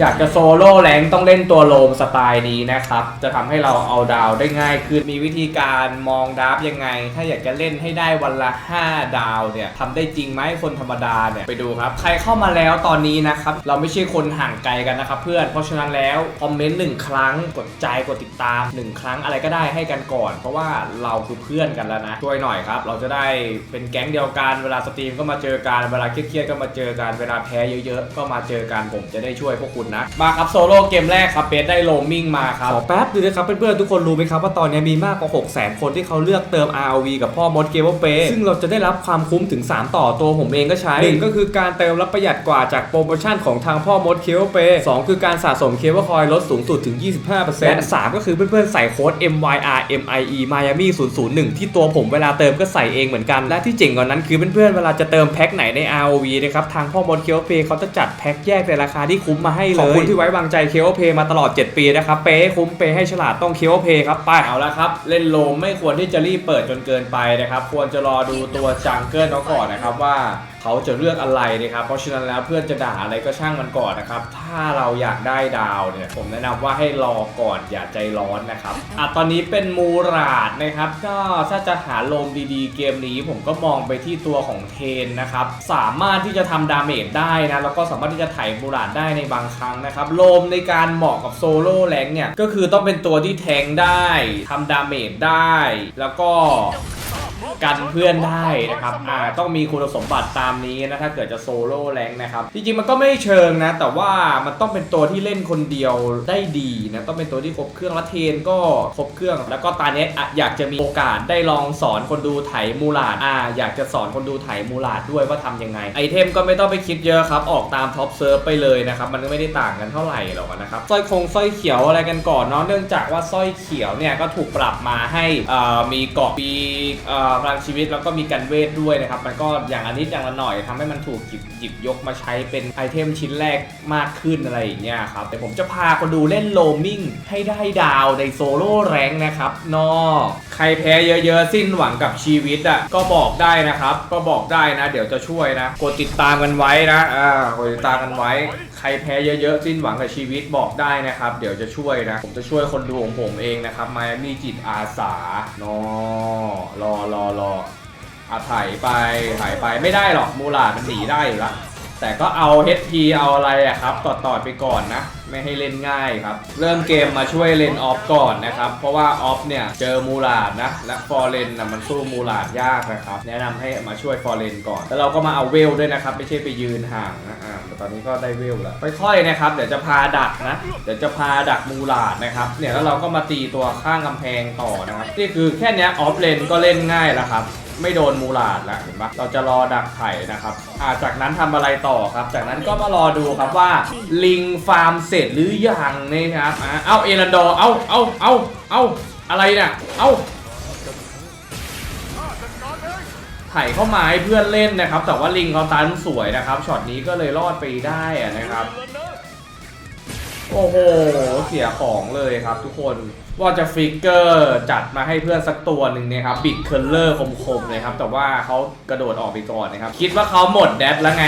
อยากจะโซโล่แรงต้องเล่นตัวโลมสไตล์นี้นะครับ จะทำให้เราเอาดาวได้ง่ายขึ้น มีวิธีการมองดับยังไง ถ้าอยากจะเล่นให้ได้วันละ 5 ดาวเนี่ยทำได้จริงไหมคนธรรมดาเนี่ยไปดูครับ ใครเข้ามาแล้วตอนนี้นะครับ เราไม่ใช่คนห่างไกลกันนะครับเพื่อน เพราะฉะนั้นแล้วคอมเมนต์หนึ่งครั้ง กดใจกดติดตามหนึ่งครั้งอะไรก็ได้ให้กันก่อน เพราะว่าเราคือเพื่อนกันแล้วนะ ช่วยหน่อยครับ เราจะได้เป็นแก๊งเดียวกัน เวลาสตรีมก็มาเจอกัน เวลาเครียดๆก็มาเจอกัน เวลาแพ้เยอะๆ ก็มาเจอกัน ผมจะได้ช่วยพวกคุณนะมาครับโซโล่เกมแรกครับเบสได้โลมิ่งมาครับขอแป๊บดูนะครับเพื่อนๆทุกคนรู้ไหมครับว่าตอนนี้มีมากกว่า 6 0 0 0 0 คนที่เขาเลือกเติม ROV กับพ่อมดเกมเปซึ่งเราจะได้รับความคุ้มถึง 3 ต่อตัวผมเองก็ใช้หนึ่งก็คือการเติมรับประหยัดกว่าจากโปรโมชั่นของทางพ่อมดเคเบิลเปสองคือการสะสมเคเบิลคอยลดสูงสุดถึง 25%และสามก็คือเพื่อนๆใส่โค้ด MYR MIE Miami 001 ที่ตัวผมเวลาเติมก็ใส่เองเหมือนกัน และที่เจ๋งกว่านั้นคือเพื่อนๆเวลาจะเติมแพ็คไหนใน ROV นะครับทางพ่อมดเคเปเขาจะจัดแพ็คแยกในราคาที่คุ้มมาให้เลยขอบคุณที่ไว้วางใจเคเบิลเปมาตลอด 7 ปีนะครับ เปย์ให้คุ้มเปย์ให้ฉลาดต้องเคเบิลเปครับไปเอาละครับ เล่นโลมไม่ควรที่จะรีบเปิดจนเกินไปนะครับ ควรจะรอดูตัวจังเกิลเขาก่อนนะครับว่าเขาจะเลือกอะไรนะครับ เพราะฉะนั้นแล้วเพื่อนจะด่าอะไรก็ช่างมันก่อนนะครับ ถ้าเราอยากได้ดาวเนี่ย ผมแนะนำว่าให้รอก่อนอย่าใจร้อนนะครับ อะตอนนี้เป็นมูราดนะครับ ก็ถ้าจะหาลมดีๆ เกมนี้ผมก็มองไปที่ตัวของเทนนะครับ สามารถที่จะทำดาเมจได้นะ แล้วก็สามารถที่จะไถมูราดได้ในบางครั้งนะครับ ลมในการเหมาะกับโซโล่แรงเนี่ย ก็คือต้องเป็นตัวที่แทงได้ทำดาเมจได้ แล้วก็ กันเพื่อนได้นะครับอ่าต้องมีคุณสมบัติตามนี้นะถ้าเกิดจะโซโล่แรงนะครับจริงๆมันก็ไม่เชิงนะ แต่ว่ามันต้องเป็นตัวที่เล่นคนเดียวได้ดีนะต้องเป็นตัวที่ครบเครื่องและเทนก็ครบเครื่อง แล้วก็ตาเนี้ยอยากจะมีโอกาสได้ลองสอนคนดูไถมูลาดอ่าอยากจะสอนคนดูไถมูลาดด้วยว่าทำยังไงไอเทมก็ไม่ต้องไปคิดเยอะครับออกตามท็อปเซิร์ฟไปเลยนะครับมันก็ไม่ได้ต่างกันเท่าไหร่หรอกนะครับสร้อยคงสร้อยเขียวอะไรกันก่อนเนาะเนื่องจากว่าสร้อยเขียวเนี่ยก็ถูกปรับมาให้มีเกาะมีเอ่อพลังชีวิตแล้วก็มีกันเวทด้วยนะครับมันก็อย่างอันนิดอย่างละหน่อยทำให้มันถูกหยิบหยิบยกมาใช้เป็นไอเทมชิ้นแรกมากขึ้นอะไรอย่างเงี้ยครับแต่ผมจะพาคนดูเล่นโลมิงให้ได้ดาวในโซโล่แรงนะครับนอใครแพ้เยอะๆ สิ้นหวังกับชีวิตอะก็บอกได้นะครับ ก็บอกได้นะ เดี๋ยวจะช่วยนะ กดติดตามกันไว้นะอ่ากดติดตามกันไว้ ใครแพ้เยอะๆ สิ้นหวังกับชีวิตบอกได้นะครับ เดี๋ยวจะช่วยนะ ผมจะช่วยคนดูของผมเองนะครับมามีจิตอาสานอรอรอรออาถ่ายไปถ่ายไปไม่ได้หรอกมูลาดมันหนีได้อยู่ละแต่ก็เอา HP เอาอะไรอะครับตอดตอดไปก่อนนะ ไม่ให้เล่นง่ายครับ เริ่มเกมมาช่วยเลนออฟก่อนนะครับ เพราะว่าออฟเนี่ยเจอมูลาดนะ และฟอร์เรนนะมันสู้มูลาดยากนะครับ แนะนำให้มาช่วยฟอร์เรนก่อน แล้วเราก็มาเอาเวลด้วยนะครับ ไม่ใช่ไปยืนห่างนะอ่าแต่ตอนนี้ก็ได้เวลแล้วค่อยๆนะครับ เดี๋ยวจะพาดักนะ เดี๋ยวจะพาดักมูลาดนะครับ เนี่ยแล้วเราก็มาตีตัวข้างกำแพงต่อนะครับ นี่คือแค่นี้ออฟเลนก็เล่นง่ายแล้วครับ ไม่โดนมูลาดแล้วเห็นปะเราจะรอดักไข่นะครับอ่าจากนั้นทำอะไรต่อครับ จากนั้นก็มารอดูครับว่าลิงฟาร์มเสร็จหรือยังนะครับอ่าเอาเอรันดอเอาเอาเอาเอาอะไรเนี่ยเอาไถ่เข้ามาให้เพื่อนเล่นนะครับ แต่ว่าลิงเขาตันสวยนะครับช็อตนี้ก็เลยรอดไปได้นะครับ โอ้โห เสียของเลยครับทุกคน ว่าจะฟิกเกอร์จัดมาให้เพื่อนสักตัวหนึ่งเนี่ยครับ บิดเคอร์เลอร์คมๆเลยครับ แต่ว่าเขากระโดดออกไปก่อนนะครับ คิดว่าเขาหมดแดดแล้วไง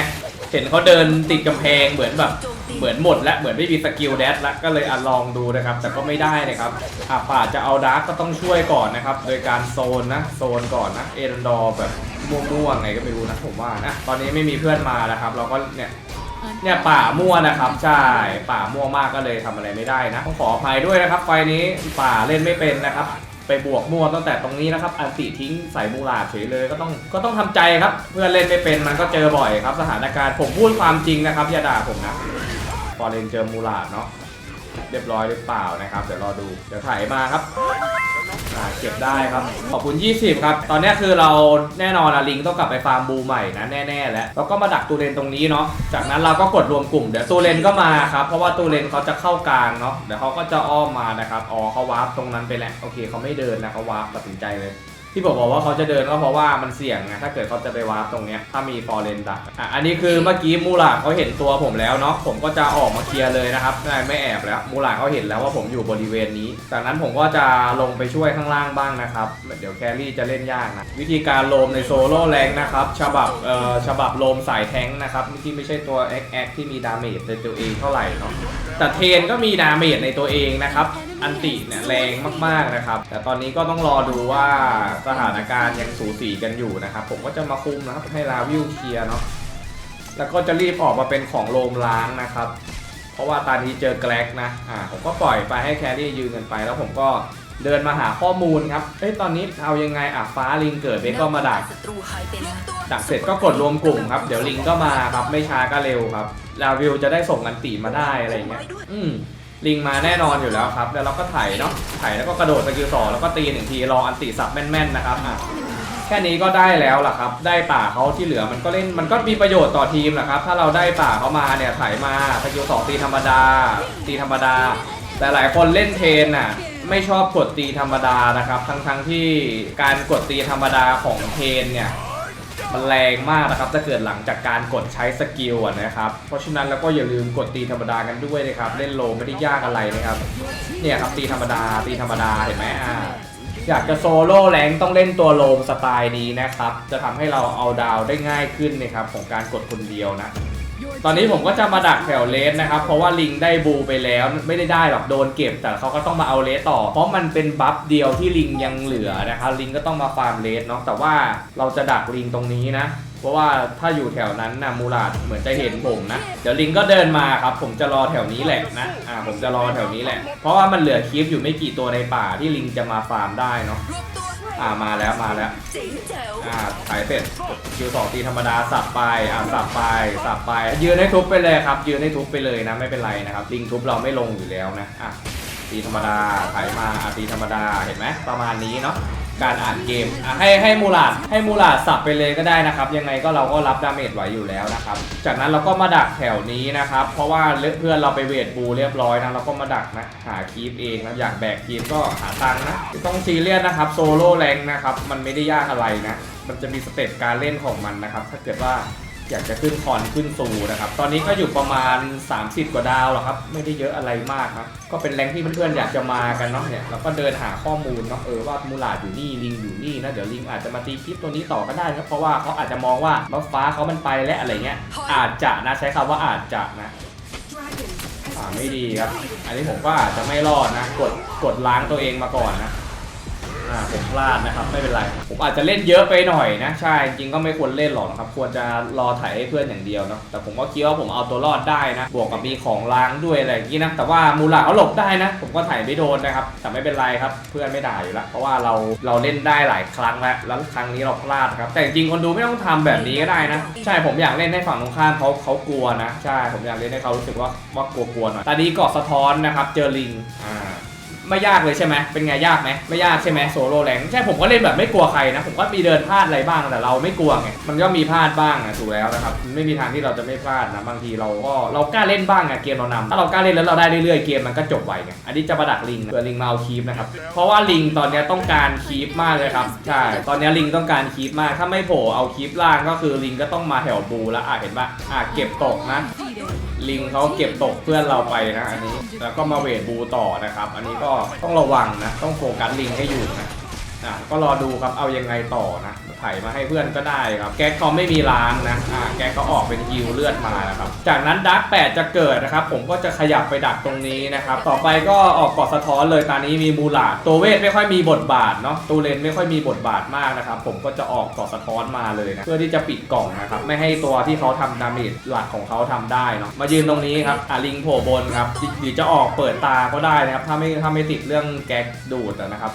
เห็นเขาเดินติดกำแพงเหมือนแบบ เหมือนหมดแล้วเหมือนไม่มีสกิลแดดแล้วก็เลยอะลองดูนะครับ แต่ก็ไม่ได้นะครับอะป่าจะเอาดาร์กก็ต้องช่วยก่อนนะครับ โดยการโซนนะ โซนก่อนนะ เอรันดอร์แบบม่วงๆไงก็ไม่รู้นะผมว่านะ ตอนนี้ไม่มีเพื่อนมาแล้วครับ เราก็เนี่ย เนี่ยป่ามั่วนะครับใช่ป่ามั่วมากก็เลยทำอะไรไม่ได้นะต้องขออภัยด้วยนะครับ ไฟนี้ป่าเล่นไม่เป็นนะครับ ไปบวกมั่วตั้งแต่ตรงนี้นะครับอันติทิ้งใส่มูลาดเฉยเลยก็ต้องก็ต้องทำใจครับ เพื่อนเล่นไม่เป็นมันก็เจอบ่อยครับ สถานการณ์ผมพูดความจริงนะครับอย่าด่าผมนะพอเล่นเจอมูลาดเนาะ เรียบร้อยหรือเปล่านะครับ เดี๋ยวรอดู เดี๋ยวถ่ายมาครับอ่าเก็บได้ครับ ขอบคุณ 20 ครับ ตอนนี้คือเราแน่นอนอะลิงต้องกลับไปฟาร์มบูใหม่นะแน่ๆแล้วแล้วก็มาดักตูเรนตรงนี้เนาะ จากนั้นเราก็กดรวมกลุ่ม เดี๋ยวตูเรนก็มาครับ เพราะว่าตูเรนเขาจะเข้ากลางเนาะ เดี๋ยวเขาก็จะอ้อมมานะครับ อ๋อเขาวาร์ปตรงนั้นไปแล้วโอเคเขาไม่เดินนะเขาวาร์ปตัดสินใจเลย ที่ผมบอกว่าเขาจะเดินก็เพราะว่ามันเสี่ยงไงถ้าเกิดเขาจะไปวาร์ปตรงเนี้ยถ้ามีฟอร์เรนดักอะอันนี้คือเมื่อกี้มูลาเขาเห็นตัวผมแล้วเนาะผมก็จะออกมาเคลียร์เลยนะครับไม่ไม่แอบแล้วมูลาเขาเห็นแล้วว่าผมอยู่บริเวณนี้ จากนั้นผมก็จะลงไปช่วยข้างล่างบ้างนะครับ เดี๋ยวแครี่จะเล่นยากนะ วิธีการโลมในโซโล่แรงนะครับฉบับเอ่อฉบับโลมสายแทงนะครับที่ไม่ใช่ตัว XX ที่มีดาเมจในตัวเองเท่าไหร่เนาะแต่เทนก็มีดาเมจในตัวเองนะครับ อันติเนี่ยแรงมากๆนะครับ แต่ตอนนี้ก็ต้องรอดูว่าสถานการณ์ยังสูสีกันอยู่นะครับ ผมก็จะมาคุมนะครับให้ลาวิวเคลียร์เนาะแล้วก็จะรีบออกมาเป็นของโลมล้างนะครับ เพราะว่าตอนนี้เจอแกลกนะอ่าผมก็ปล่อยไปให้แครี่ยืนกันไป แล้วผมก็เดินมาหาข้อมูลครับเอ้ยตอนนี้เอายังไงอะฟ้าลิงเกิดเบก็มาดักดักเสร็จก็กดรวมกลุ่มครับ เดี๋ยวลิงก็มาครับไม่ช้าก็เร็วครับลาวิวจะได้ส่งอันตีมาได้อะไรอย่างเงี้ยอืม ลิงมาแน่นอนอยู่แล้วครับ แล้วเราก็ไถเนาะไถแล้วก็กระโดดสกิลสองแล้วก็ตีหนึ่งทีรออันตีสับแม่นๆนะครับอะแค่นี้ก็ได้แล้วล่ะครับ ได้ป่าเขาที่เหลือมันก็เล่นมันก็มีประโยชน์ต่อทีมแหละครับ ถ้าเราได้ป่าเขามาเนี่ยไถมาสกิลสองตีธรรมดา ตีธรรมดา แต่หลายคนเล่นเทนน่ะไม่ชอบกดตีธรรมดานะครับ ทั้งๆที่การกดตีธรรมดาของเทนเนี่ย มันแรงมากนะครับถ้าเกิดหลังจากการกดใช้สกิลนะครับ เพราะฉะนั้นแล้วก็อย่าลืมกดตีธรรมดากันด้วยนะครับ เล่นโลไม่ได้ยากอะไรนะครับ เนี่ยครับตีธรรมดาตีธรรมดาเห็นไหมอ่าอยากจะโซโล่แรงต้องเล่นตัวโลมสไตล์นี้นะครับ จะทำให้เราเอาดาวได้ง่ายขึ้นนะครับของการกดคนเดียวนะ ตอนนี้ผมก็จะมาดักแถวเลสนะครับ เพราะว่าลิงได้บูไปแล้วไม่ได้ได้หรอกโดนเก็บ แต่เขาก็ต้องมาเอาเลสต่อ เพราะมันเป็นบัฟเดียวที่ลิงยังเหลือนะครับลิงก็ต้องมาฟาร์มเลสเนาะแต่ว่าเราจะดักลิงตรงนี้นะ เพราะว่าถ้าอยู่แถวนั้นนะมูลาดเหมือนจะเห็นผมนะ เดี๋ยวลิงก็เดินมาครับผมจะรอแถวนี้แหละนะอ่าผมจะรอแถวนี้แหละ เพราะว่ามันเหลือคลิปอยู่ไม่กี่ตัวในป่าที่ลิงจะมาฟาร์มได้เนาะ อ่ามาแล้วมาแล้วอ่าสายเสร็จคิวสองตีธรรมดาสับไปอ่าสับไปสับไปยืนให้ทุบไปเลยครับ ยืนให้ทุบไปเลยนะไม่เป็นไรนะครับลิงทุบเราไม่ลงอยู่แล้วนะอะตีธรรมดาถ่ายมาอะตีธรรมดาเห็นไหมประมาณนี้เนาะ การอ่านเกมอะให้ให้มูลาดให้มูลาดสับไปเลยก็ได้นะครับ ยังไงก็เราก็รับดาเมจไหวอยู่แล้วนะครับ จากนั้นเราก็มาดักแถวนี้นะครับ เพราะว่าเพื่อนเราไปเวทบูเรียบร้อยนะเราก็มาดักนะหาคีปเองนะอยากแบกคีปก็หาตังค์นะไม่ต้องซีเรียสนะครับโซโล่แรงนะครับมันไม่ได้ยากอะไรนะ มันจะมีสเต็ปการเล่นของมันนะครับ ถ้าเกิดว่า อยากจะขึ้นคอนขึ้นซูนะครับ ตอนนี้ก็อยู่ประมาณ 30 กว่าดาวหรอกครับ ไม่ได้เยอะอะไรมากนะก็เป็นแรงที่เพื่อนๆอยากจะมากันเนาะเนี่ยเราก็เดินหาข้อมูลเนาะเออว่ามูลาดอยู่นี่ลิงอยู่นี่นะเดี๋ยวลิงอาจจะมาตีคลิปตัวนี้ต่อก็ได้ครับเพราะว่าเขาอาจจะมองว่าบัฟฟ้าเขามันไปและอะไรเงี้ยอาจจะนะใช้คำว่าอาจจะนะอ่าไม่ดีครับ อันนี้ผมก็อาจจะไม่รอดนะ กดกดล้างตัวเองมาก่อนนะ อ่าผมพลาดนะครับไม่เป็นไร ผมอาจจะเล่นเยอะไปหน่อยนะใช่จริงก็ไม่ควรเล่นหรอกนะครับควรจะรอถ่ายให้เพื่อนอย่างเดียวเนาะแต่ผมก็คิดว่าผมเอาตัวรอดได้นะ บวกกับมีของล้างด้วยอะไรอย่างนี้นะแต่ว่ามูลาเขาหลบได้นะ ผมก็ถ่ายไม่โดนนะครับแต่ไม่เป็นไรครับเพื่อนไม่ด่าอยู่แล้วเพราะว่าเราเราเล่นได้หลายครั้งแล้วแล้วครั้งนี้เราพลาดครับแต่จริงคนดูไม่ต้องทำแบบนี้ก็ได้นะ ใช่ผมอยากเล่นให้ฝั่งตรงข้ามเขาเขากลัวนะ ใช่ผมอยากเล่นให้เขารู้สึกว่าว่ากลัวๆหน่อยตอนนี้เกาะสะท้อนนะครับ เจอลิงอ่า ไม่ยากเลยใช่ไหมเป็นไงยากไหมไม่ยากใช่ไหมโซโลแรงใช่ผมก็เล่นแบบไม่กลัวใครนะผมก็มีเดินพลาดอะไรบ้างแต่เราไม่กลัวไงมันก็มีพลาดบ้างนะถูกแล้วนะครับไม่มีทางที่เราจะไม่พลาดนะบางทีเราก็เรากล้าเล่นบ้างอะเกมเรานำถ้าเรากล้าเล่นแล้วเราได้เรื่อยๆเกมมันก็จบไวไงอันนี้จะประดักลิงนะเพื่อลิงมาเอาคีปนะครับเพราะว่าลิงตอนนี้ต้องการคีปมากเลยครับใช่ตอนนี้ลิงต้องการคีปมากถ้าไม่โผล่เอาคีปล่างก็คือลิงก็ต้องมาแถวบูแล้วอะเห็นปะอะเก็บตกนะ ลิงเขาเก็บตกเพื่อนเราไปนะอันนี้ แล้วก็มาเวทบูต่อนะครับ อันนี้ก็ต้องระวังนะ ต้องโฟกัสลิงให้อยู่นะ อะก็รอดูครับเอายังไงต่อนะไถ่มาให้เพื่อนก็ได้ครับแก๊กเขาไม่มีล้างนะอ่าแก๊กก็ออกเป็นฮิวเลือดมานะครับจากนั้นดักแปดจะเกิดนะครับผมก็จะขยับไปดักตรงนี้นะครับต่อไปก็ออกกอดสะท้อนเลยตอนนี้มีมูลาดตัวเวทไม่ค่อยมีบทบาทเนาะตัวเลนไม่ค่อยมีบทบาทมากนะครับผมก็จะออกกอดสะท้อนมาเลยนะเพื่อที่จะปิดกล่องนะครับไม่ให้ตัวที่เขาทำดาเมจหลักของเขาทำได้เนาะมายืนตรงนี้ครับอะลิงโผล่บนครับหรือจะออกเปิดตาก็ได้นะครับถ้าไม่ถ้าไม่ติดเรื่องแก๊กดูดนะครับ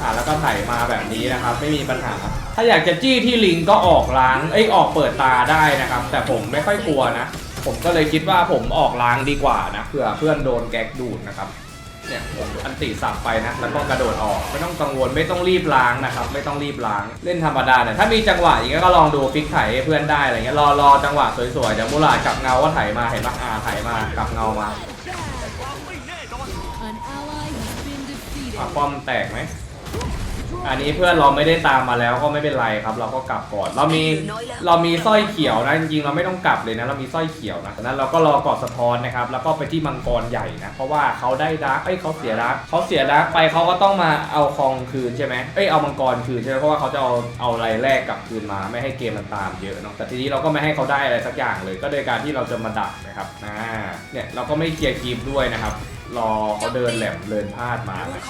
อ่าแล้วก็ไถมาแบบนี้นะครับ ไม่มีปัญหา ถ้าอยากจะจี้ที่ลิงก็ออกล้างเอ้ยออกเปิดตาได้นะครับ แต่ผมไม่ค่อยกลัวนะ ผมก็เลยคิดว่าผมออกล้างดีกว่านะเผื่อเพื่อนโดนแก๊กดูดนะครับเนี่ยผมอันติสับไปนะแล้วก็กระโดดออกไม่ต้องกังวลไม่ต้องรีบล้างนะครับไม่ต้องรีบล้างเล่นธรรมดาเนี่ยถ้ามีจังหวะอย่างเงี้ยก็ลองดูฟิกไถให้เพื่อนได้อะไรเงี้ยรอรอจังหวะสวยๆเดี๋ยวมูลาดกลับเงาก็ไถมาเห็นปะอ่าไถมากลับเงามา An ally has been defeated. อะป้อมแตกไหม อันนี้เพื่อนเราไม่ได้ตามมาแล้วก็ไม่เป็นไรครับ เราก็กลับก่อน เรามีเรามีสร้อยเขียวนะจริงๆเราไม่ต้องกลับเลยนะ เรามีสร้อยเขียวนะฉะนั้นเราก็รอกอดสะท้อนนะครับ แล้วก็ไปที่มังกรใหญ่นะ เพราะว่าเขาได้ดาร์กเอ้ยเขาเสียดาร์กเขาเสียดาร์กไปเขาก็ต้องมาเอาคองคืนใช่ไหมเอ้ยเอามังกรคืนใช่ไหมเพราะว่าเขาจะเอาเอาอะไรแรกกลับคืนมาไม่ให้เกมมันตามเยอะเนาะแต่ทีนี้เราก็ไม่ให้เขาได้อะไรสักอย่างเลย ก็โดยการที่เราจะมาดักนะครับอ่าเนี่ยเราก็ไม่เคลียร์คีปด้วยนะครับรอเขาเดินแหลมเดินพลาดมานะ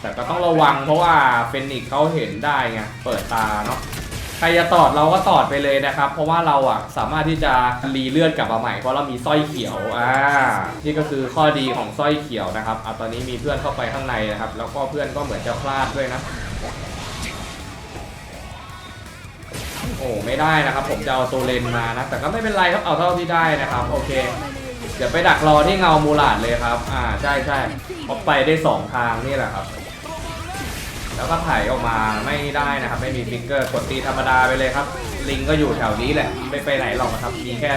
แต่ก็ต้องระวังเพราะว่าเฟนิกเขาเห็นได้ไงเปิดตาเนาะใครจะตอดเราก็ตอดไปเลยนะครับ เพราะว่าเราอะสามารถที่จะรีเลือดกลับมาใหม่เพราะเรามีสร้อยเขียวอ่านี่ก็คือข้อดีของสร้อยเขียวนะครับอะตอนนี้มีเพื่อนเข้าไปข้างในนะครับ แล้วก็เพื่อนก็เหมือนจะพลาดด้วยนะโอ้ไม่ได้นะครับ ผมจะเอาโซเลนมานะแต่ก็ไม่เป็นไรครับเอาเท่าที่ได้นะครับ โอเค เดี๋ยวไปดักรอที่เงามูลาดเลยครับ อ่าใช่ใช่เราไปได้สองทางนี่แหละครับ แล้วก็ไถออกมาไม่ได้นะครับ ไม่มีฟิงเกอร์กดตีธรรมดาไปเลยครับ ลิงก็อยู่แถวนี้แหละไม่ไปไหนหรอกนะครับมีแค่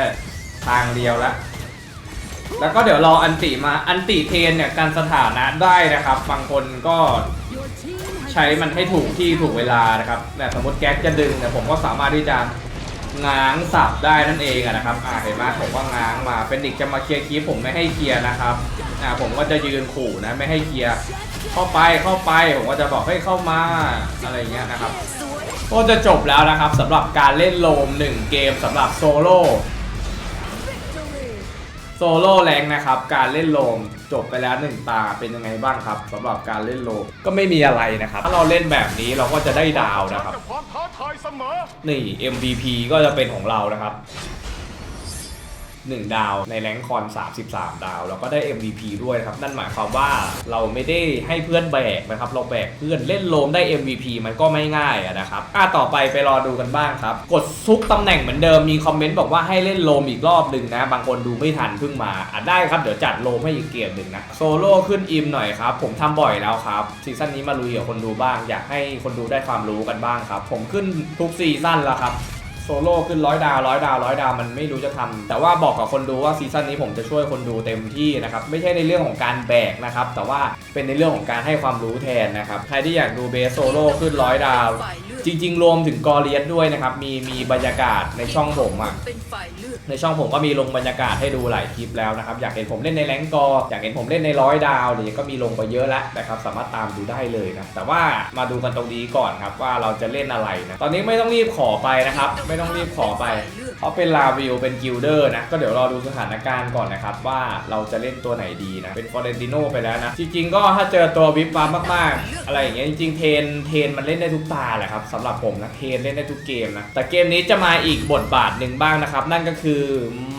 ทางเดียวแล้วแล้วก็เดี๋ยวรออันติมาอันติเทนเนี่ยการสถานะได้นะครับ บางคนก็ใช้มันให้ถูกที่ถูกเวลานะครับแต่สมมติแก๊กจะดึงเนี่ยผมก็สามารถที่จะง้างสับได้นั่นเองนะครับอ่าเห็นไหมผมก็ง้างมาเป็นดิกจะมาเคลียร์คีปผมไม่ให้เคลียร์นะครับอ่าผมก็จะยืนขู่นะไม่ให้เคลียร์ เข้าไปเข้าไปผมก็จะบอกให้เข้ามาอะไรเงี้ยนะครับก็จะจบแล้วนะครับสำหรับการเล่นโลม 1 เกมสำหรับโซโล่โซโล่แรงนะครับ การเล่นโลมจบไปแล้วหนึ่งตาเป็นยังไงบ้างครับสำหรับการเล่นโลมก็ไม่มีอะไรนะครับ ถ้าเราเล่นแบบนี้เราก็จะได้ดาวนะครับกับความท้าทายเสมอนี่ MVP ก็จะเป็นของเรานะครับ 1 ดาวในแรงค์คอน 33 ดาว แล้วก็ได้ MVP ด้วยครับ นั่นหมายความว่าเราไม่ได้ให้เพื่อนแบกนะครับ เราแบกเพื่อนเล่นโลมได้ MVP มันก็ไม่ง่ายะนะครับอะต่อไปไปรอดูกันบ้างครับ กดซุกตำแหน่งเหมือนเดิมมีคอมเมนต์บอกว่าให้เล่นโลมอีกรอบหนึ่งนะ บางคนดูไม่ทันเพิ่งมาอะได้ครับเดี๋ยวจัดโลมให้อีกเกมหนึ่งนะโซโล่ขึ้นอิมหน่อยครับผมทำบ่อยแล้วครับซีซั่นนี้มาลุยกับคนดูบ้าง อยากให้คนดูได้ความรู้กันบ้างครับ ผมขึ้นทุกซีซั่นแล้วครับ ซโล่ขึ้นร้อยดาวร้อยดาวร้อยดาวมันไม่รู้จะทำแต่ว่าบอกกับคนดูว่าซีซั่นนี้ผมจะช่วยคนดูเต็มที่นะครับไม่ใช่ในเรื่องของการแบกนะครับแต่ว่าเป็นในเรื่องของการให้ความรู้แทนนะครับใครที่อยากดูเบสโซโล่ขึ้นร้อยดาว จริง ๆ รวมถึงกอเลียสด้วยนะครับ มีมีบรรยากาศในช่องผมอะ เป็นฝ่ายเลือกในช่องผมก็มีลงบรรยากาศให้ดูหลายคลิปแล้วนะครับ อยากเห็นผมเล่นในแรงกอ อยากเห็นผมเล่นในร้อยดาวเนี่ยก็มีลงไปเยอะแล้วนะครับสามารถตามดูได้เลยนะแต่ว่ามาดูกันตรงนี้ก่อนครับว่าเราจะเล่นอะไรนะตอนนี้ไม่ต้องรีบขอไปนะครับ ไม่ต้องรีบขอไป เขาเป็นลาวิวเป็นกิลเดอร์นะก็เดี๋ยวรอดูสถานการณ์ก่อนนะครับว่าเราจะเล่นตัวไหนดีนะเป็นฟอเรนติโนไปแล้วนะจริงๆก็ถ้าเจอตัววิปวามาก ๆ อะไรอย่างเงี้ยจริงๆเทนเทนมันเล่นได้ทุกตาแหละครับสำหรับผมนะเทนเล่นได้ทุกเกมนะแต่เกมนี้จะมาอีกบทบาทหนึ่งบ้างนะครับ นั่นก็คือ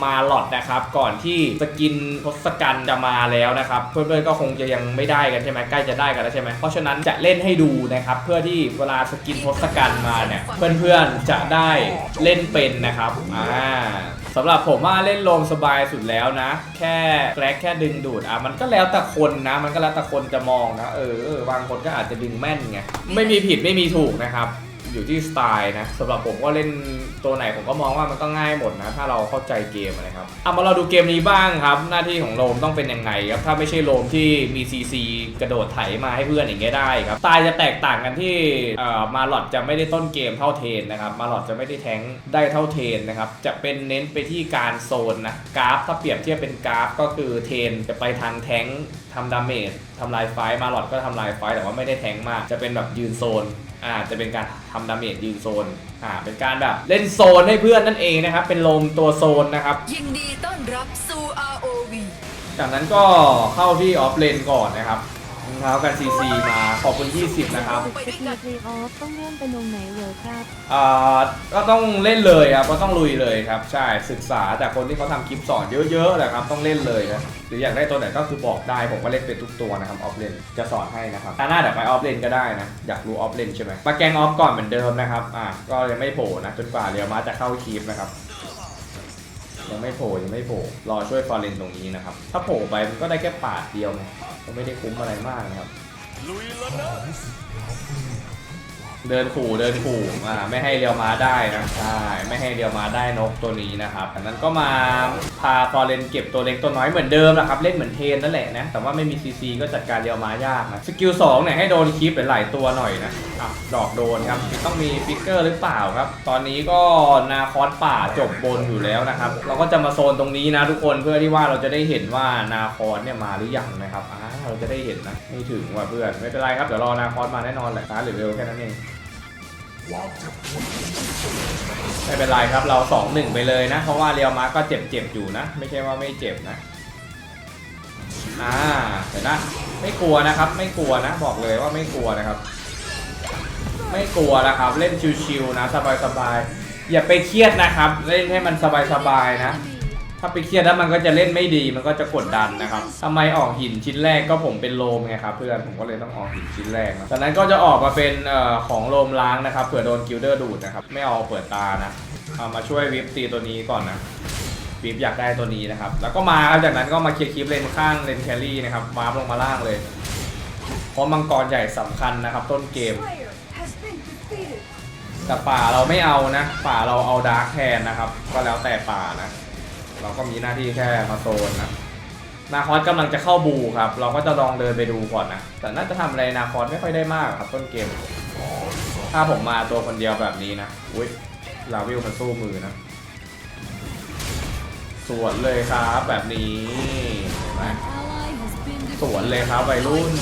มาหลอดนะครับก่อนที่สกินทศกัณฐ์จะมาแล้วนะครับเพื่อนๆก็คงจะยังไม่ได้กันใช่ไหมใกล้จะได้กันแล้วใช่ไหมเพราะฉะนั้นจะเล่นให้ดูนะครับเพื่อที่เวลาสกินทศกัณฐ์มาเนี่ยเพื่อนๆจะได้เล่นเป็นนะครับอ่าสำหรับผมว่าเล่นโลมสบายสุดแล้วนะ แค่แกลกแค่ดึงดูดอะมันก็แล้วแต่คนนะ มันก็แล้วแต่คนจะมองนะ เออบางคนก็อาจจะดึงแม่นไงไม่มีผิดไม่มีถูกนะครับ อยู่ที่สไตล์นะสำหรับผมก็เล่นตัวไหนผมก็มองว่ามันก็ง่ายหมดนะ ถ้าเราเข้าใจเกมนะครับเอามาเราดูเกมนี้บ้างครับ หน้าที่ของโลมต้องเป็นยังไงครับถ้าไม่ใช่โลมที่มีซีซีกระโดดไถมาให้เพื่อนอย่างเงี้ยได้ครับสไตล์จะแตกต่างกันที่เอ่อมาหลอดจะไม่ได้ต้นเกมเท่าเทนนะครับมาหลอดจะไม่ได้แทงได้เท่าเทนนะครับจะเป็นเน้นไปที่การโซนนะกราฟถ้าเปรียบเทียบเป็นกราฟก็คือเทนจะไปทางแทงทำดาเมจทำลายไฟมาหลอดก็ทำลายไฟแต่ว่าไม่ได้แทงมาก จะเป็นแบบยืนโซน อ่าจะเป็นการทำดาเมจยืนโซนอ่าเป็นการแบบเล่นโซนให้เพื่อนนั่นเองนะครับ เป็นโลมตัวโซนนะครับ ยินดีต้อนรับสู่ ROV จากนั้นก็เข้าที่ออฟเลนก่อนนะครับ รองเท้ากันซีซีมาขอบคุณ 20 นะครับไปด้วยมีกันเพลย์ออฟต้องเริ่มเป็นลงไหนเหรอครับ อ่าก็ต้องเล่นเลยครับก็ต้องลุยเลยครับ ใช่ศึกษาจากคนที่เขาทำคลิปสอนเยอะๆแหละครับ ต้องเล่นเลยนะหรืออยากได้ตัวไหนก็คือบอกได้ผมก็เล่นเป็นทุกตัวนะครับออฟเลนจะสอนให้นะครับถ้าหน้าเดี๋ยวไปออฟเลนก็ได้นะอยากรู้ออฟเลนใช่ไหมมาแกงออฟก่อนเหมือนเดิมนะครับอ่าก็ยังไม่โผล่นะจนกว่าเรียวมาจะเข้าคลิปนะครับ ยังไม่โผล่ยังไม่โผล่รอช่วยฟอร์เรนตรงนี้นะครับ ถ้าโผล่ไปมันก็ได้แค่ปาดเดียวไง ก็ไม่ได้คุ้มอะไรมากนะครับลุยแล้วนะเดินขู่เดินขู่อ่าไม่ให้เรียวมาได้นะใช่ไม่ให้เรียวมาได้นกตัวนี้นะครับจากนั้นก็มาพาฟอร์เรนเก็บตัวเล็กตัวน้อยเหมือนเดิมนะครับ เล่นเหมือนเทนนั่นแหละนะ แต่ว่าไม่มีซีซีก็จัดการเรียวมายากนะ สกิลสองเนี่ยให้โดนคลิปหลายตัวหน่อยนะอะดอกโดนครับต้องมีฟิกเกอร์หรือเปล่าครับ ตอนนี้ก็นาคอสป่าจบบนอยู่แล้วนะครับ เราก็จะมาโซนตรงนี้นะทุกคนเพื่อที่ว่าเราจะได้เห็นว่านาคอสเนี่ยมาหรือยังนะครับอ่า เราจะได้เห็นนะ ไม่ถึงว่ะเพื่อน ไม่เป็นไรครับ เดี๋ยวรอนาคอสมาแน่นอนแหละช้าหรือเร็วแค่นั้นเองไม่เป็นไรครับเรา2อหนึ่งไปเลยนะ เพราะว่าเรียวมาก็เจ็บเจ็บอยู่นะ ไม่ใช่ว่าไม่เจ็บนะอ่าเห็นนะไม่กลัวนะครับ ไม่กลัวนะบอกเลยว่าไม่กลัวนะครับ ไม่กลัวนะครับ เล่นชิวๆนะ สบายๆอย่าไปเครียดนะครับ เล่นให้มันสบายๆนะ ถ้าไปเครียดแล้วมันก็จะเล่นไม่ดีมันก็จะกดดันนะครับทำไมออกหินชิ้นแรกก็ผมเป็นโลมไงครับเพื่อนผมก็เลยต้องออกหินชิ้นแรกนะจากนั้นก็จะออกมาเป็นออของโลมล้างนะครับเผื่อโดนกิลเดอร์ดูดนะครับไม่เอาเปิดตานะเอามาช่วยวิปตีตัวนี้ก่อนนะวิปอยากได้ตัวนี้นะครับ แล้วก็มาครับจากนั้นก็มาเคลียร์คลิปเลนข้างเลนแครี่นะครับวาร์ปลงมาล่างเลยเพราะมังกรใหญ่สำคัญนะครับ ต้นเกมแต่ป่าเราไม่เอานะ ป่าเราเอาดาร์คแทนนะครับ ก็แล้วแต่ป่านะ เราก็มีหน้าที่แค่มาโซนนะนาคอสกำลังจะเข้าบูครับ เราก็จะลองเดินไปดูก่อนนะ แต่น่าจะทำอะไรนาคอสไม่ค่อยได้มากครับต้นเกม ถ้าผมมาตัวคนเดียวแบบนี้นะ อุ้ยลาวิลมันสู้มือนะ สวนเลยครับแบบนี้ สวนเลยครับวัยรุ่น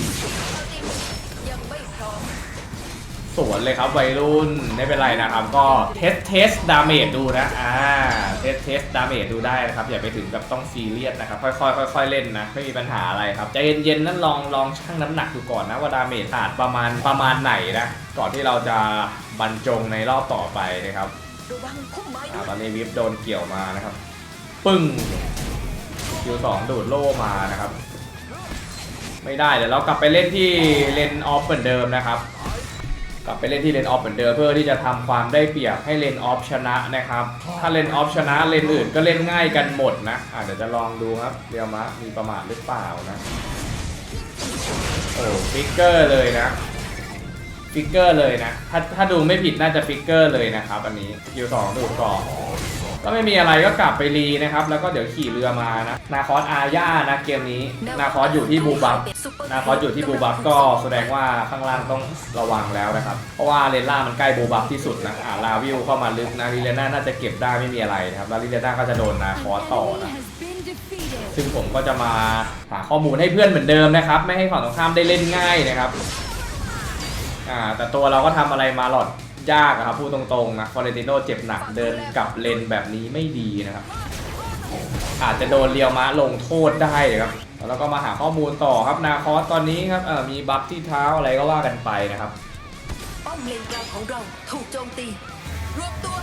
สวนเลยครับวัยรุ่นไม่เป็นไรนะครับ ก็เทสเทสดาเมจดูนะอ่าเทสเทสดาเมจดูได้นะครับ อย่าไปถึงกับต้องซีเรียสนะครับ ค่อยๆค่อยๆเล่นนะ ไม่มีปัญหาอะไรครับใจเย็นๆนั่นลองลองชั่งน้ำหนักดูก่อนนะว่าดาเมจขาดประมาณประมาณไหนนะก่อนที่เราจะบรรจงในรอบต่อไปนะครับอ่าตอนนี้วิฟโดนเกี่ยวมานะครับ ปึ้งคิวสองดูดโล่มานะครับ ไม่ได้เดี๋ยวเรากลับไปเล่นที่เลนออฟเหมือนเดิมนะครับ กลับไปเล่นที่เลนออฟเหมือนเดิมเพื่อที่จะทำความได้เปรียบให้เลนออฟชนะนะครับ ถ้าเลนออฟชนะเลนอื่นก็เล่นง่ายกันหมดนะอะเดี๋ยวจะลองดูครับเรียวมะมีประมาทหรือเปล่านะโอ้ฟิกเกอร์เลยนะฟิกเกอร์เลยนะ ถ้าถ้าดูไม่ผิดน่าจะฟิกเกอร์เลยนะครับอันนี้คิวสองดูดก่อน ก็ไม่มีอะไรก็กลับไปรีนะครับ แล้วก็เดี๋ยวขี่เรือมานะ นาคอสอาญานะเกมนี้ นาคอสอยู่ที่บูบัฟนาคอสอยู่ที่บูบัฟก็แสดงว่าข้างล่างต้องระวังแล้วนะครับ เพราะว่าเลนล่ามันใกล้บูบัฟที่สุดนะอ่าลาวิวเข้ามาลึกนะลิเลน่าน่าจะเก็บได้ไม่มีอะไรนะครับแล้วลิเลน่าก็จะโดนนาคอสต่อนะซึ่งผมก็จะมาหาข้อมูลให้เพื่อนเหมือนเดิมนะครับ ไม่ให้ฝั่งตรงข้ามได้เล่นง่ายนะครับอ่าแต่ตัวเราก็ทำอะไรมาหลอด ยากอะครับพูดตรงๆนะฟอเรนติโนเจ็บหนักเดินกลับเลนแบบนี้ไม่ดีนะครับ อาจจะโดนเรียวมาลงโทษได้ครับแล้วก็มาหาข้อมูลต่อครับนาคอสตอนนี้ครับเอ่อมีบัฟที่เท้าอะไรก็ว่ากันไปนะครับป้อมเลนกลางของเราถูกโจมตีรวมตัว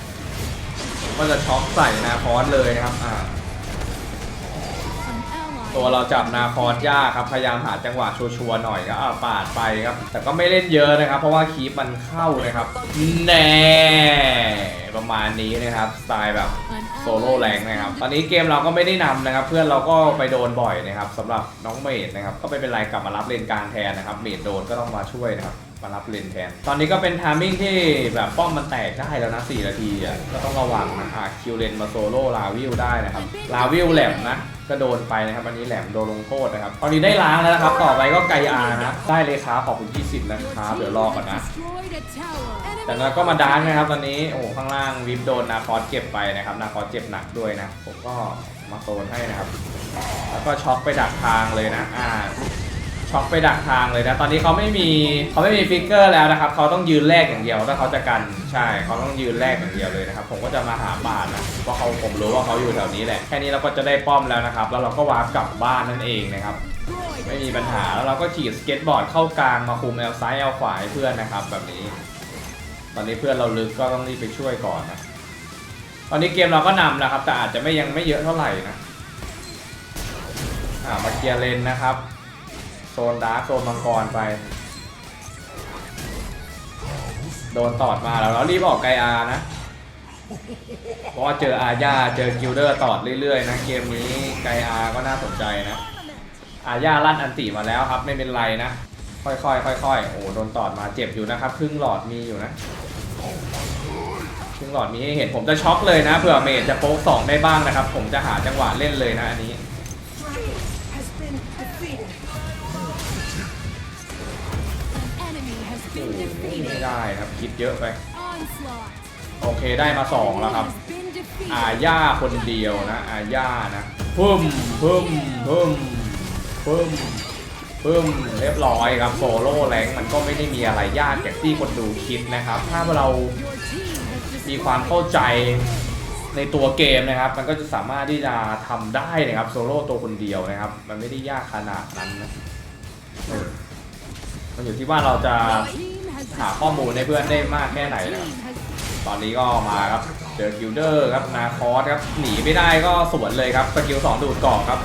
ก็จะช็อกใส่นาคอสเลยนะครับอ่า ตัวเราจับนาคอสยากครับ พยายามหาจังหวะชัวร์ๆหน่อยก็อ่าปาดไปครับ แต่ก็ไม่เล่นเยอะนะครับ เพราะว่าคีปมันเข้านะครับ แน่ประมาณนี้นะครับ สไตล์แบบโซโล่แรงนะครับ ตอนนี้เกมเราก็ไม่ได้นำนะครับ เพื่อนเราก็ไปโดนบ่อยนะครับสำหรับน้องเมดนะครับ ก็ไม่เป็นไรกลับมารับเลนกลางแทนนะครับ เมดโดนก็ต้องมาช่วยนะครับมารับเลนแทน ตอนนี้ก็เป็นทามมิ่งที่แบบป้อมมันแตกได้แล้วนะ 4 นาทีอะ ก็ต้องระวังนะอะคิวเลนมาโซโล่ลาวิลได้นะครับ ลาวิลแหลมนะ ก็โดนไปนะครับ อันนี้แหลมโดนลงโทษนะครับ ตอนนี้ได้ล้างแล้วนะครับ ต่อไปก็ไกอานะได้เลยครับขอบคุณ20 นะครับ เดี๋ยวรอก่อนนะ จากนั้นก็มาดานนะครับ ตอนนี้ โอ้ข้างล่างวิปโดนนาคอสเก็บไปนะครับ นาคอสเจ็บหนักด้วยนะ ผมก็มาโซนให้นะครับ แล้วก็ช็อกไปดักทางเลยนะ อ่า ช็อกไปดักทางเลยนะ ตอนนี้เขาไม่มีเขาไม่มีฟิกเกอร์แล้วนะครับเขาต้องยืนแรกอย่างเดียวถ้าเขาจะกันใช่เขาต้องยืนแรกอย่างเดียวเลยนะครับผมก็จะมาหาบ้านนะเพราะเขาผมรู้ว่าเขาอยู่แถวนี้แหละแค่นี้เราก็จะได้ป้อมแล้วนะครับ แล้วเราก็วาร์ปกลับบ้านนั่นเองนะครับไม่มีปัญหาแล้วเราก็ขี่สเก็ตบอร์ดเข้ากลางมาคุมแอลซ้ายแอลขวาให้เพื่อนนะครับ แบบนี้ ตอนนี้เพื่อนเราลึกก็ต้องรีบไปช่วยก่อนนะตอนนี้เกมเราก็นำนะครับ แต่อาจจะไม่ยังไม่เยอะเท่าไหร่นะอ่ามาเคลียร์เลนนะครับ โซนดาร์กโซนมังกรไป โดนตอดมาแล้วเรารีบออกไกอานะเพราะว่าเจออาญาเจอกิลเดอร์ตอดเรื่อยๆนะเกมนี้ไกอาก็น่าสนใจนะ อาญาลั่นอันติมาแล้วครับไม่เป็นไรนะ ค่อยๆค่อยๆโอ้โดนตอดมาเจ็บอยู่นะครับครึ่งหลอดมีอยู่นะครึ่งหลอดมีให้เห็นผมจะช็อกเลยนะเผื่อเมจจะโป๊กสองได้บ้างนะครับ ผมจะหาจังหวะเล่นเลยนะอันนี้ ไม่ defeated. ได้ครับคิดเยอะไป Onslaught โอเคได้มาสองแล้วครับ has been defeated. อาญาคนเดียวนะอาญานะพึ่มพึ่มพึ่มพึ่มพึ่มเรียบร้อยครับโซโล่แรงค์มันก็ไม่ได้มีอะไรยากอย่างที่คนดูคิดนะครับ ถ้าเรา Your team has มีความเข้าใจในตัวเกมนะครับ มันก็จะสามารถที่จะทำได้นะครับโซโล่ตัวคนเดียวนะครับ มันไม่ได้ยากขนาดนั้นนะเออมันอยู่ที่ว่าเราจะ team has หาข้อมูลให้เพื่อนได้มากแค่ไหนนะครับตอนนี้ก็มาครับเจอกิลเดอร์ครับนาคอสครับหนีไม่ได้ก็สวนเลยครับสกิลสองดูดเกาะครับ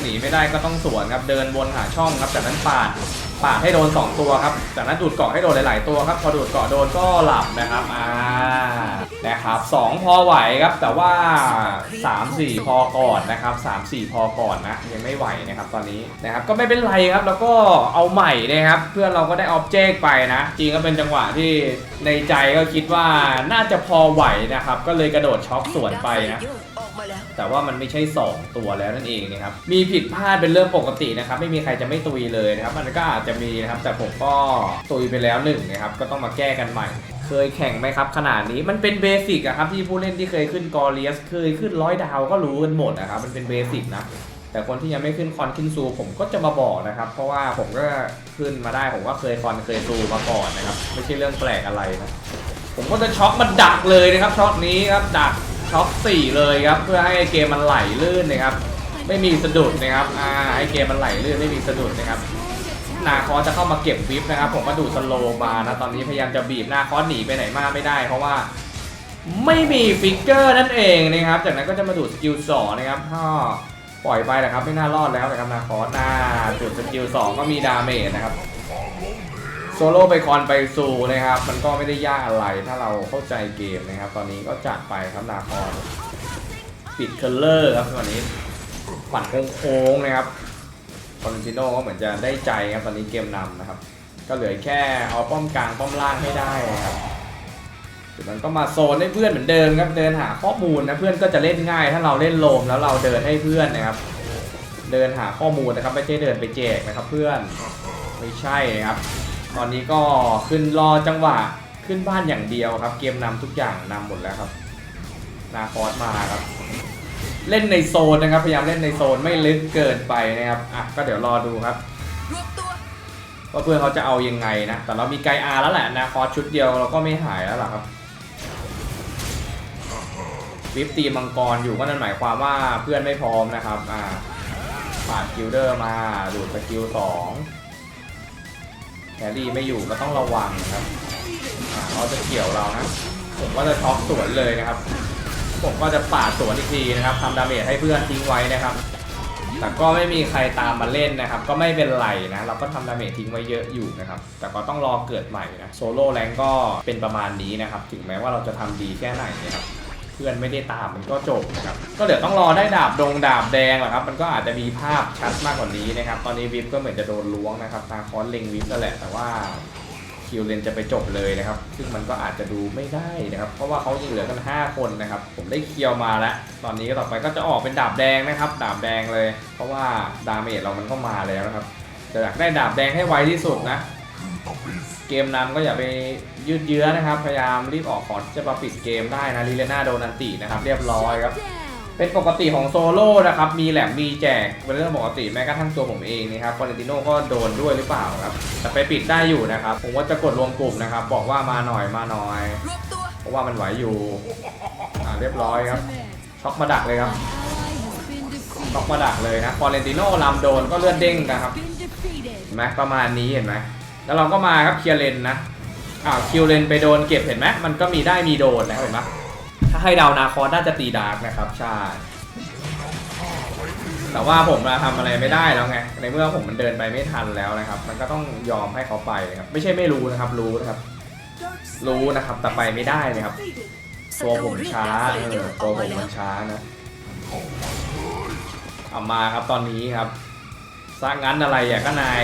หนีไม่ได้ก็ต้องสวนครับเดินวนหาช่องครับจากนั้นปาดปาดให้โดน 2 ตัวครับจากนั้นดูดเกาะให้โดนหลาย ๆ ตัวครับพอดูดเกาะโดนก็หลับนะครับอ่า นะครับสองพอไหวครับ แต่ว่า3 4พอก่อนนะครับ3 4พอก่อนนะยังไม่ไหวนะครับตอนนี้นะครับก็ไม่เป็นไรครับแล้วก็เอาใหม่นะครับ เพื่อนเราก็ได้ออบเจกต์ไปนะ จริงก็เป็นจังหวะที่ในใจก็คิดว่าน่าจะพอไหวนะครับ ก็เลยกระโดดช็อคสวนไปนะแล้วแต่ว่ามันไม่ใช่ 2 ตัวแล้วนั่นเองนะครับ มีผิดพลาดเป็นเรื่องปกตินะครับ ไม่มีใครจะไม่ตุยเลยนะครับ มันก็อาจจะมีนะครับ แต่ผมก็ตุยไปแล้วหนึ่งนะครับ ก็ต้องมาแก้กันใหม่ เคยแข่งไหมครับ ขนาดนี้มันเป็นเบสิกอะครับที่ผู้เล่นที่เคยขึ้นกอเลียสเคยขึ้นร้อยดาวก็รู้กันหมดนะครับมันเป็นเบสิกนะแต่คนที่ยังไม่ขึ้นคอนขึ้นซูผมก็จะมาบอกนะครับ เพราะว่าผมก็ขึ้นมาได้ผมก็เคยคอนเคยซูมาก่อนนะครับ ไม่ใช่เรื่องแปลกอะไรนะผมก็จะช็อคมันดักเลยนะครับช็อตนี้ครับดักช็อค4เลยครับเพื่อให้เกมมันไหลลื่นนะครับ ไม่มีสะดุดนะครับอ่าให้เกมมันไหลลื่นไม่มีสะดุดนะครับ นาคอสจะเข้ามาเก็บวิปนะครับ ผมก็ดูสโลมานะตอนนี้พยายามจะบีบนาคอสหนีไปไหนมากไม่ได้ เพราะว่าไม่มีฟิกเกอร์นั่นเองนะครับ จากนั้นก็จะมาดูสกิลสองนะครับถ้าปล่อยไปนะครับไม่น่ารอดแล้วนะครับนาคอสน่าดูดสกิลสองก็มีดาเมจนะครับโซโล่ไปคอนไปซูนะครับ มันก็ไม่ได้ยากอะไรถ้าเราเข้าใจเกมนะครับ ตอนนี้ก็จัดไปครับนาคอนปิดเคลเลอร์ครับวันนี้ปั่นโค้งๆนะครับ คอนติโนก็เหมือนจะได้ใจครับตอนนี้เกมนำนะครับ ก็เหลือแค่เอาป้อมกลางป้อมล่างให้ได้นะครับจากนั้นก็มาโซนให้เพื่อนเหมือนเดิมครับเดินหาข้อมูลนะเพื่อนก็จะเล่นง่าย ถ้าเราเล่นโลมแล้วเราเดินให้เพื่อนนะครับ เดินหาข้อมูลนะครับไม่ใช่เดินไปแจกนะครับเพื่อนไม่ใช่นะครับ ตอนนี้ก็ขึ้นรอจังหวะขึ้นบ้านอย่างเดียวครับ เกมนำทุกอย่างนำหมดแล้วครับ นาคอสมาครับ เล่นในโซนนะครับ พยายามเล่นในโซนไม่ลึกเกินไปนะครับอะก็เดี๋ยวรอดูครับว่าเพื่อนเขาจะเอายังไงนะ แต่เรามีไกอาร์แล้วแหละนาคอชุดเดียวเราก็ไม่หายแล้วล่ะครับวิปตีมังกรอยู่ก็นั่นหมายความว่าเพื่อนไม่พร้อมนะครับอ่าปาดกิลเดอร์มาดูดสกิลสองแครี่ไม่อยู่ก็ต้องระวังนะครับอ่าเขาจะเกี่ยวเรานะผมก็จะช็อกสวนเลยนะครับ ผมก็จะปาดสวนอีกทีนะครับทำดาเมจให้เพื่อนทิ้งไว้นะครับ แต่ก็ไม่มีใครตามมาเล่นนะครับ ก็ไม่เป็นไรนะ เราก็ทำดาเมจทิ้งไว้เยอะอยู่นะครับ แต่ก็ต้องรอเกิดใหม่นะ โซโล่แรงก็เป็นประมาณนี้นะครับ ถึงแม้ว่าเราจะทำดีแค่ไหนนะครับเพื่อนไม่ได้ตามมันก็จบนะครับ ก็เดี๋ยวต้องรอได้ดาบดงดาบแดงแหละครับ มันก็อาจจะมีภาพชัดมากกว่านี้นะครับ ตอนนี้วิปก็เหมือนจะโดนล้วงนะครับ ตาคอนเล็งวิปนั่นแหละ แต่ว่า คิวเลนจะไปจบเลยนะครับ ซึ่งมันก็อาจจะดูไม่ได้นะครับ เพราะว่าเขายังเหลือกัน 5 คนนะครับ ผมได้เคียวมาแล้ว ตอนนี้ก็ต่อไปก็จะออกเป็นดาบแดงนะครับ ดาบแดงเลย เพราะว่าดาเมจเรามันก็มาแล้วนะครับจะอยากได้ดาบแดงให้ไวที่สุดนะ เกมนำก็อย่าไปยืดเยื้อนะครับ พยายามรีบออกก่อนที่จะมาปิดเกมได้นะลิเลน่าโดนันตินะครับ เรียบร้อยครับ เป็นปกติของโซโล่นะครับ มีแหลมมีแจกเป็นเรื่องปกติแม้กระทั่งตัวผมเองนะครับฟอเรนติโนก็โดนด้วยหรือเปล่าครับ แต่ไปปิดได้อยู่นะครับ ผมว่าจะกดรวมกลุ่มนะครับ บอกว่ามาหน่อยมาหน่อย เพราะว่ามันไหวอยู่อ่าเรียบร้อยครับ ช็อกมาดักเลยครับ ช็อกมาดักเลยนะฟอเรนติโนลำโดนก็เลือดเด้งนะครับเห็นไหมประมาณนี้เห็นไหมแล้วเราก็มาครับเคลียร์เลนนะอ้าวคิวเลนไปโดนเก็บเห็นไหมมันก็มีได้มีโดนนะเห็นไหม ถ้าให้ดาวนาคอสน่าจะตีดาร์กนะครับใช่แต่ว่าผมมาทำอะไรไม่ได้แล้วไงในเมื่อผมมันเดินไปไม่ทันแล้วนะครับ มันก็ต้องยอมให้เขาไปนะครับ ไม่ใช่ไม่รู้นะครับ รู้นะครับ รู้นะครับแต่ไปไม่ได้นะครับ ตัวผมช้าตัวผมมันช้านะเอามาครับตอนนี้ครับสร้างงั้นอะไรอะก็นาย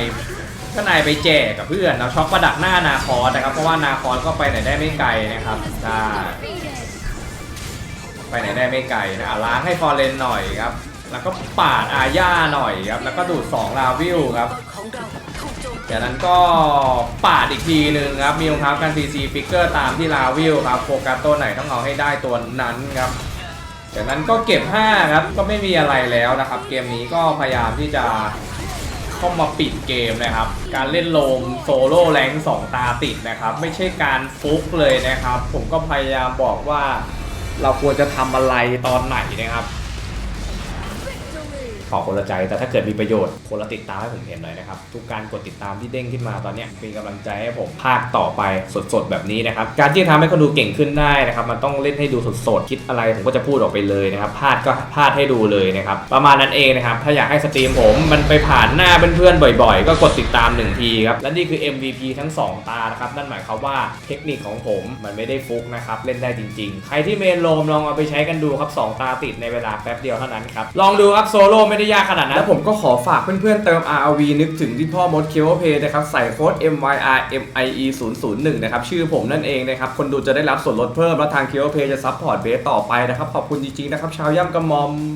ก็นายไปแจกกับเพื่อนเราช็อกประดักหน้านาคอสนะครับ เพราะว่านาคอสก็ไปไหนได้ไม่ไกลนะครับถ้า Defeated. ไปไหนได้ไม่ไกลนะอะล้างให้ฟอร์เรนหน่อยครับ แล้วก็ปาดอาญาหน่อยครับ แล้วก็ดูด2ลาวิลครับจมตีจากนั้นก็ปาดอีกทีหนึ่งครับ มีรองเท้ากันซีซีฟิกเกอร์ตามที่ลาวิลครับ โฟกัสตัวไหนต้องเอาให้ได้ตัวนั้นครับจากนั้นก็เก็บ 5 ครับ ก็ไม่มีอะไรแล้วนะครับ เกมนี้ก็พยายามที่จะเข้ามาปิดเกมนะครับ การเล่นโลมโซโล่แรงสองตาติดนะครับ ไม่ใช่การฟุกเลยนะครับ ผมก็พยายามบอกว่า เราควรจะทำอะไรตอนไหนนะครับ ขอคนละใจ แต่ถ้าเกิดมีประโยชน์คนละติดตามให้ผมเห็นหน่อยนะครับ ทุกการกดติดตามที่เด้งขึ้นมาตอนนี้เป็นกำลังใจให้ผมภาคต่อไปสดๆ แบบนี้นะครับ การที่จะทำให้คนดูเก่งขึ้นได้นะครับ มันต้องเล่นให้ดูสดๆ คิดอะไรผมก็จะพูดออกไปเลยนะครับพลาดก็พลาดให้ดูเลยนะครับ ประมาณนั้นเองนะครับ ถ้าอยากให้สตรีมผมมันไปผ่านหน้าเพื่อนๆบ่อย ๆ ก็กดติดตาม1ทีครับ และนี่คือ MVP ทั้ง 2 ตานะครับ นั่นหมายความว่าเทคนิคของผมมันไม่ได้ฟุกนะครับ เล่นได้จริง ๆ ใครที่เมนโลมลองเอาไปใช้กันดูครับ 2 ตาติดในเวลาแป๊บเดียวเท่านั้นครับ ลองดูครับโซโล่ไม่ได้ยากขนาดนั้น แล้วผมก็ขอฝากเพื่อนๆเติม RV นึกถึงที่พ่อมดเคียวเพย์นะครับ ใส่โค้ด MYRMIE 001นะครับ ชื่อผมนั่นเองนะครับ คนดูจะได้รับส่วนลดเพิ่ม แล้วทางเคียวเพย์จะซัพพอร์ตเบสต่อไปนะครับ ขอบคุณจริงๆนะครับ ชาวย่ำกระมอม